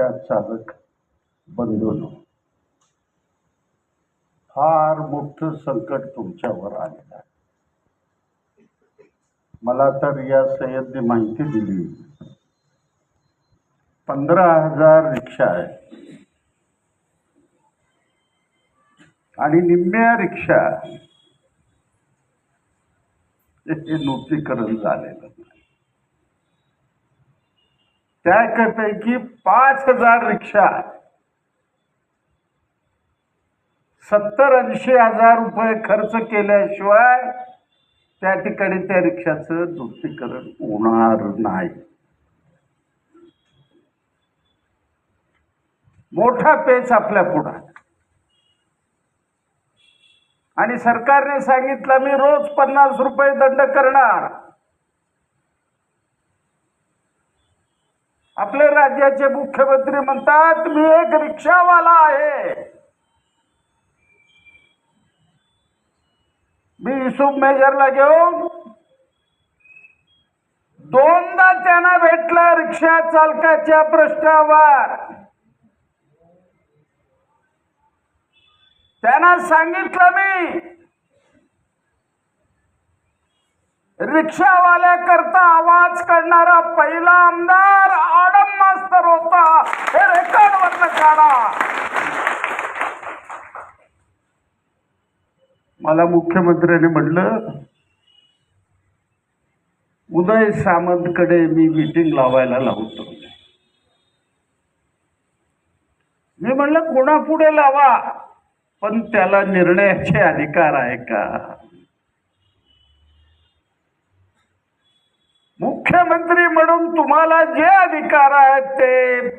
रिक्षा चालक बंधूंनो. फार मोठं संकट तुमच्यावर आलेलं आहे. मला तर या सय्यदने माहिती दिली. पंधरा हजार रिक्षा आहेत. आणि निम्म्या रिक्षा हे नूतनीकरण झालेलं नाही. त्यापैकी पाच हजार रिक्षा सत्तर ऐंशी हजार रुपये खर्च केल्याशिवाय त्या ठिकाणी त्या रिक्षाचं दुरुस्तीकरण होणार नाही. मोठा पेच आपल्या पुढं. आणि सरकारने सांगितलं मी रोज पन्नास रुपये दंड करणार. आपले राज्याचे मुख्यमंत्री म्हणतात मी एक रिक्षावाला आहे. मी युसुफ मेजरला घेऊन दोनदा त्यांना भेटला रिक्षा चालकाच्या प्रश्नावर त्यांना सांगितलं मी रिक्षावाल्या करता आवाज काढणारा पहिला आमदार मास्तर होता. हे रेकॉर्ड काढा मला मुख्यमंत्र्याने म्हटलं उदय सामंतकडे मी मीटिंग लावायला लावतो. मी म्हणलं कोणापुढे लावा? पण त्याला निर्णयाचे अधिकार आहे का? मुख्यमंत्री म्हणून तुम्हाला जे अधिकार आहेत ते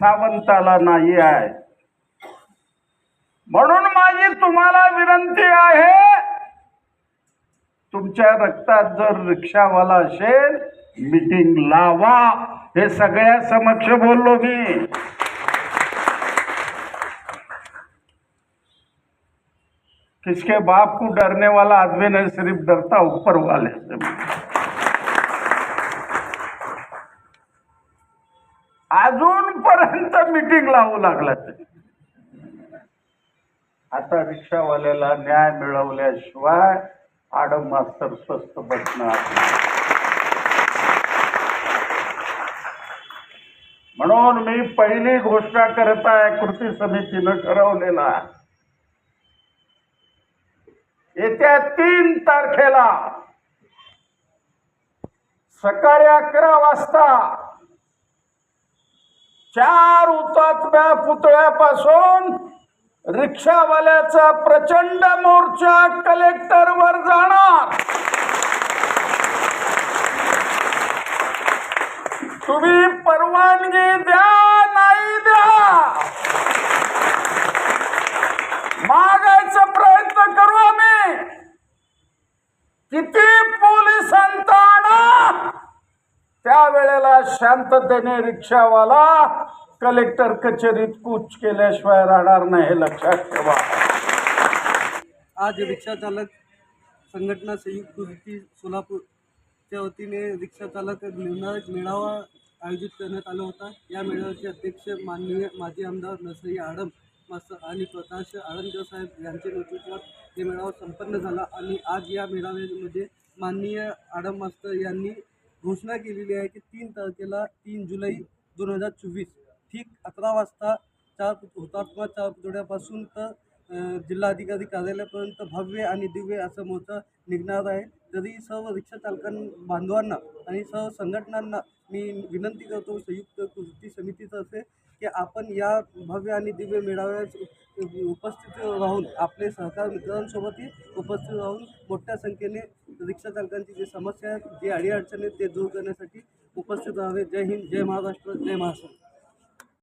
सावंताला नाही आहे. म्हणून माझी तुम्हाला विनंती आहे तुमच्या रक्तात जर रिक्षावाला असेल मीटिंग लावा. हे सगळ्या समक्ष बोललो मी. किसके बाप को डरने वाला आदमी नहीं सिर्फ डरता ऊपर वाले से. अजूनपर्यंत मीटिंग लावू लागला ते आता रिक्षावाल्याला न्याय मिळवल्याशिवाय आडम मास्तर स्वस्त बसणार म्हणून मी पहिली घोषणा करत आहे कृती समितीनं ठरवलेला येत्या तीन तारखेला सकाळी अकरा वाजता चार हुतात्म्या पुतळ्यापासून रिक्षावाल्याचा प्रचंड मोर्चा कलेक्टरवर जाणार. तुम्ही परवानगी द्या नाही द्या मागायचा प्रयत्न करू आम्ही किती पोलिसांचा आणा त्यावेळेला शांततेने रिक्षावाला कलेक्टर कचेरीत कूच केल्याशिवाय राहणार नाही हे लक्षात ठेवा. आज रिक्षा चालक संघटना संयुक्त कृती सोलापूरच्या वतीने रिक्षा चालक निर्णायक मेळावा आयोजित करण्यात आला होता. या मेळाव्याचे अध्यक्ष माननीय माजी आमदार नरसई आडम मास्तर आणि प्रकाश आळंदकर साहेब यांच्या नेतृत्वात हे मेळावा संपन्न झाला. आणि आज या मेळाव्यामध्ये माननीय आडम मास्तर यांनी घोषणा केलेली आहे की तीन तारखेला तीन जुलै दोन हजार चोवीस ठीक अकरा वाजता चार हुतात्मा चार पुतळ्यापासून तर जिल्हाधिकारी कार्यालयापर्यंत भव्य आणि दिव्य असं मोर्चा निघणार आहे. तरी सर्व रिक्षा चालकां बांधवांना आणि सर्व संघटनांना मी विनंती करतो संयुक्त कृती समितीतर्फे की आपण या भव्य आणि दिव्य मेळाव्यास उपस्थित राहून आपले सहकार मित्रांसोबतही उपस्थित राहून मोठ्या संख्येने रिक्षा चालकांची जी समस्या आहेत जी अडीअडचणी आहेत ते दूर करण्यासाठी उपस्थित राहावे. जय हिंद जय महाराष्ट्र जय महाराष्ट्र.